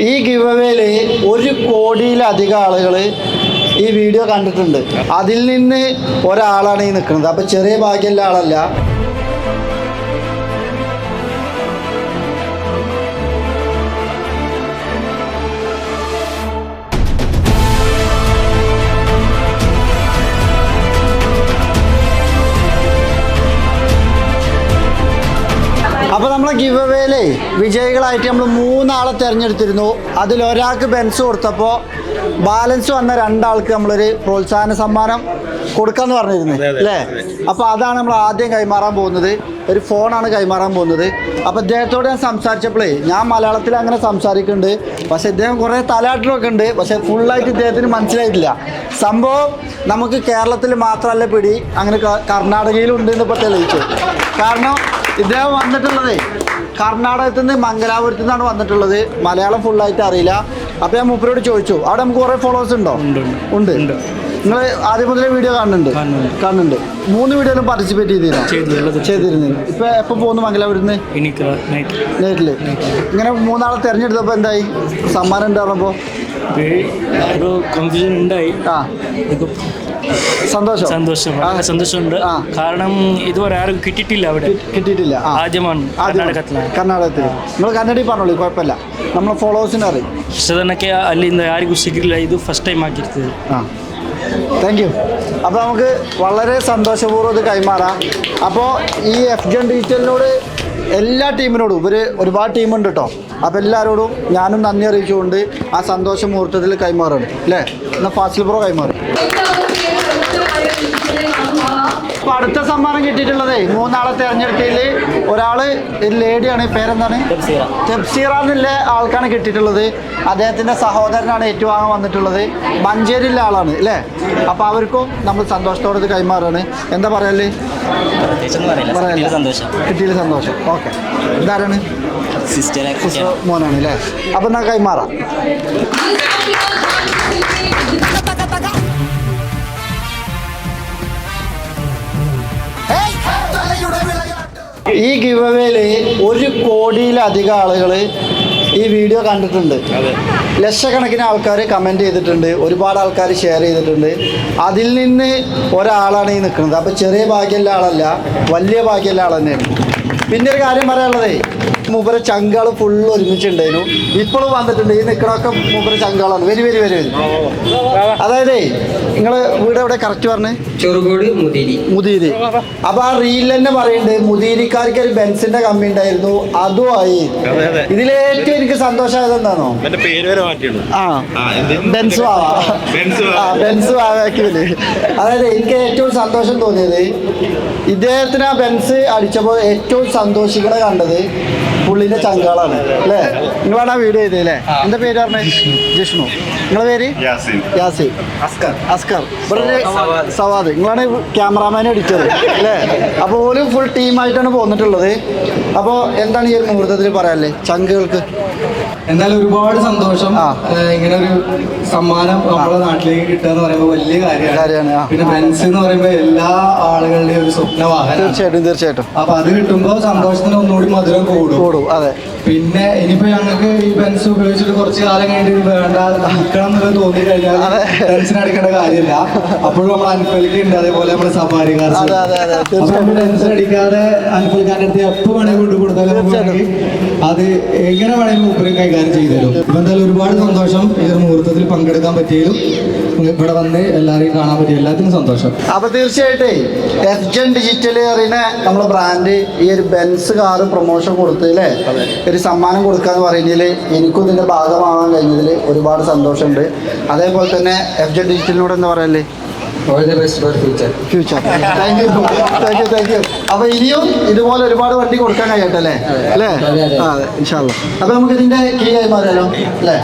ഈ ഗിവവേൽ ഒരു കോടിയിലധികം ആളുകൾ ഈ വീഡിയോ കണ്ടിട്ടുണ്ട്. അതിൽ നിന്ന് ഒരാളാണ് ഈ നിൽക്കുന്നത് അപ്പൊ ചെറിയ ഭാഗ്യമുള്ള ആളല്ല. അപ്പൊ നമ്മളെ ഗിവ് വിജയികളായിട്ട് നമ്മൾ മൂന്നാളെ തിരഞ്ഞെടുത്തിരുന്നു. അതിൽ ഒരാൾക്ക് ബെൻസ് കൊടുത്തപ്പോൾ ബാലൻസ് വന്ന രണ്ടാൾക്ക് നമ്മളൊരു പ്രോത്സാഹന സമ്മാനം കൊടുക്കാന്ന് പറഞ്ഞിരുന്നു അല്ലേ? അപ്പൊ അതാണ് നമ്മൾ ആദ്യം കൈമാറാൻ പോകുന്നത്. ഒരു ഫോണാണ് കൈമാറാൻ പോകുന്നത്. അപ്പൊ ഇദ്ദേഹത്തോട് ഞാൻ സംസാരിച്ചപ്പോഴേ ഞാൻ മലയാളത്തിൽ അങ്ങനെ സംസാരിക്കുന്നുണ്ട്. പക്ഷേ ഇദ്ദേഹം കുറേ തലാട്ടിലൊക്കെ ഉണ്ട്. പക്ഷെ ഫുള്ളായിട്ട് ഇദ്ദേഹത്തിന് മനസ്സിലായിട്ടില്ല. സംഭവം നമുക്ക് കേരളത്തിൽ മാത്രമല്ല പിടി. അങ്ങനെ കർണാടകയിലുണ്ട് എന്ന് ഇപ്പോൾ തെളിയിച്ചു. കാരണം ഇദ്ദേഹം വന്നിട്ടുള്ളത് കർണാടകത്തിൽ നിന്ന് മംഗലാപുരത്തു നിന്നാണ് വന്നിട്ടുള്ളത്. മലയാളം ഫുള്ളായിട്ട് അറിയില്ല. അപ്പോൾ ഞാൻ മൂപ്പരോട് ചോദിച്ചു അവിടെ നമുക്ക് കുറേ ഫോളോവേഴ്സ് ഉണ്ടോ? ഉണ്ട് നിങ്ങൾ ആദ്യം മുതലേ വീഡിയോ കാണുന്നുണ്ട്? കാണുന്നുണ്ട്. മൂന്ന് വീഡിയോയിലും പാർട്ടിസിപ്പേറ്റ് ചെയ്തിരുന്നു? ചെയ്തിരുന്നു ഇപ്പൊ എപ്പോ പോകുന്നു മംഗലാപുരത്ത് നിന്ന്? എനിക്ക് നൈറ്റ് നേരിൽ ഇങ്ങനെ മൂന്നാളെ തെരഞ്ഞെടുത്തപ്പോ എന്തായി? സമ്മാനം ഒരു കൺഫ്യൂഷൻ ഉണ്ടായി. ആ. സന്തോഷം സന്തോഷം ആ. വളരെ സന്തോഷമുണ്ട് ആ. കാരണം ഇതുവരെ ആരും കിട്ടിയിട്ടില്ല അവിടെ കിട്ടിയിട്ടില്ല ആ ആദ്യമാണ് കർണാടകത്തിലാണ് കർണാടകത്തിൽ നിങ്ങൾ കന്നഡി പറഞ്ഞോളൂ കുഴപ്പമില്ല നമ്മളെ ഫോളോവേഴ്സിനെ അറിയും ಸಾಧಾರಣಕ್ಕೆ ಅಲ್ಲಿಂದ ಯಾರಿಗೂ ಸಿಗಲಿಲ್ಲ ಇದು ಫಸ್ಟ್ ಟೈಮ್ ಆಗಿರ್ತದೆ ആ താങ്ക് യു അപ്പോൾ നമുക്ക് വളരെ സന്തോഷപൂർവ്വം ഇത് കൈമാറാം അപ്പോൾ ഈ എഫ് ജൻ ഡിജിറ്റലിനോട് എല്ലാ ടീമിനോടും ഇവർ ഒരുപാട് ടീമുണ്ട് കേട്ടോ അപ്പോൾ എല്ലാവരോടും ഞാനും നന്ദി അറിയിച്ചുകൊണ്ട് ആ സന്തോഷ മുഹൂർത്തത്തിൽ കൈമാറുകയാണ് അല്ലേ എന്നാൽ ഫാസിൽ പ്രോ കൈമാറും അപ്പോൾ അടുത്ത സമ്മാനം കിട്ടിയിട്ടുള്ളത് മൂന്നാളെ തിരഞ്ഞെടുത്തതിൽ ഒരാൾ ഒരു ലേഡിയാണ് പേരെന്താണ്? തെപ്സീറ എന്നുള്ള ആൾക്കാണ് കിട്ടിയിട്ടുള്ളത്. അദ്ദേഹത്തിന്റെ സഹോദരനാണ് ഏറ്റുവാങ്ങാൻ വന്നിട്ടുള്ളത്. മഞ്ചേരിയിലെ ആളാണ് അല്ലേ? അപ്പൊ അവർക്കും നമ്മൾ സന്തോഷത്തോടെ ഇത് കൈമാറാണ്. എന്താ പറയല്ലേ. കിട്ടിയില്ല സന്തോഷം. ഓക്കെ. എന്താരാണ് സിസ്റ്ററെ സിസ്റ്റർ മോനാണ് അല്ലേ? അപ്പൊ എന്നാ കൈമാറാം. ഈ ഗിവ് അവേൽ ഒരു കോടിയിലധികം ആളുകൾ ഈ വീഡിയോ കണ്ടിട്ടുണ്ട്. ലക്ഷക്കണക്കിന് ആൾക്കാർ കമന്റ് ചെയ്തിട്ടുണ്ട്. ഒരുപാട് ആൾക്കാർ ഷെയർ ചെയ്തിട്ടുണ്ട്. അതിൽ നിന്ന് ഒരാളാണ് ഈ നിൽക്കുന്നത്. അപ്പോൾ ചെറിയ ഭാഗ്യമുള്ള ആളല്ല വലിയ ഭാഗ്യമുള്ള ആൾ തന്നെയാണ്. പിന്നെ ഒരു കാര്യം പറയാനുള്ളതേ. മൂപ്പര ചങ്കാൾ ഫുള്ള് ഒരുമിച്ചുണ്ടായിരുന്നു. ഇപ്പോഴും വന്നിട്ടുണ്ട്. ഈ നിൽക്കണമൊക്കെ മൂപ്പര ചങ്കാളാണ്. വരി വരി വരി വരി. അതായത് നിങ്ങൾ വീട് എവിടെ? കറക്റ്റ് പറഞ്ഞേ. ചെറുകോട് മുതിരി. മുതിരി. അപ്പൊ ആ റീൽ തന്നെ പറയുന്നുണ്ട് മുതിരിക്കാർക്ക് ഒരു ബെൻസിന്റെ കമ്മി ഉണ്ടായിരുന്നു. അതുമായി. ഇതിലേറ്റവും എനിക്ക് സന്തോഷമായത് എന്താണോ എന്റെ പേര് വരെ മാറ്റിയാണ് ആ? ബെൻസ് ബെൻസ് ആ ബെൻസ് വാവാക്കിയത് അതായത് എനിക്ക് ഏറ്റവും സന്തോഷം തോന്നിയത് ഇദ്ദേഹത്തിന് ആ ബെൻസ് അടിച്ചപ്പോൾ ഏറ്റവും സന്തോഷിക്കണ കണ്ടത് പുള്ളിന്റെ ചങ്കാളാണ്. അല്ലേ? നിങ്ങളാണ് ആ വീഡിയോ ചെയ്തത് അല്ലേ? എന്താ പേര് പറഞ്ഞേ? ജിഷ്ണു. നിങ്ങളെ പേര്? യാസിൻ. യാസിൻ. അസ്കർ. അസ്കർ. ഇവിടെ സവാദ്. നിങ്ങളാണ് ക്യാമറാമാനെ അടിച്ചത് അല്ലേ? അപ്പോൾ ഓലും ഫുൾ ടീമായിട്ടാണ് പോന്നിട്ടുള്ളത്. അപ്പോൾ എന്താണ് ഈ ഒരു മുഹൂർത്തത്തിൽ പറയാല്ലേ ചങ്കുകൾക്ക്. എന്നാലും ഒരുപാട് സന്തോഷം. ഇങ്ങനെ ഒരു സമ്മാനം നമ്മുടെ നാട്ടിലേക്ക് കിട്ടുക എന്ന് പറയുമ്പോൾ വലിയ കാര്യമാണ്, കാര്യമാണ് പിന്നെ ബെൻസ് എന്ന് പറയുമ്പോൾ എല്ലാ ആളുകളുടെയും ഒരു സ്വപ്ന വാഹനം തീർച്ചയായിട്ടും തീർച്ചയായിട്ടും. അപ്പൊ അത് കിട്ടുമ്പോൾ സന്തോഷത്തിന് ഒന്നുകൂടി മധുരം കൂടും. കൂടും അതെ. പിന്നെ ഇനിയിപ്പോ ഞങ്ങൾക്ക് ഈ ബെൻസ് ഉപയോഗിച്ചിട്ട് കുറച്ച് കാലം കഴിഞ്ഞിട്ട് വേണ്ട ആക്കണം എന്നൊക്കെ തോന്നി കഴിഞ്ഞാൽ. ടെൻഷൻ അടിക്കേണ്ട കാര്യമില്ല. അപ്പോഴും നമ്മൾ അനുഭവിക്കുന്നുണ്ട് അതേപോലെ നമ്മുടെ സഫാരി കാർ ടെൻഷൻ അടിക്കാതെ അനുഭവിക്കാൻ അടുത്ത് എപ്പോ വേണമെങ്കിൽ കൊണ്ടു കൊടുത്താലും അത് എങ്ങനെ വേണമെങ്കിലും ഉപരി കൈകാര്യം ചെയ്തു തരും. ഇപ്പൊ എന്തായാലും ഒരുപാട് സന്തോഷം ഈ ഒരു മുഹൂർത്തത്തിൽ പങ്കെടുക്കാൻ പറ്റിയതും ഇവിടെ വന്ന് എല്ലാവരെയും കാണാൻ പറ്റിയ എല്ലാത്തിനും സന്തോഷം. അപ്പൊ തീർച്ചയായിട്ടേ എഫ് ജെൻ ഡിജിറ്റൽ അറിയുന്ന നമ്മളെ ബ്രാൻഡ് ഈ ഒരു ബെൻസ് കാർ പ്രൊമോഷൻ കൊടുത്തതിലെ ഒരു സമ്മാനം കൊടുക്കാന്ന് പറയുന്നതിൽ എനിക്കും ഇതിന്റെ ഭാഗമാകാൻ കഴിഞ്ഞതിൽ ഒരുപാട് സന്തോഷമുണ്ട്. അതേപോലെ തന്നെ എഫ് ജെ ഡിജിറ്റലിനോട് എന്താ പറയല്ലേ all the best for future future thank you thank you thank you അപ്പൊ ഇനിയും ഇതുപോലെ ഒരുപാട് വണ്ടി കൊടുക്കാൻ കഴിയട്ടെ അല്ലേ? അല്ലേ. ആ ഇൻഷാല്ല അപ്പൊ നമുക്ക് ഇതിന്റെ കീ ആയി മാറിയാലോ? അല്ലേ?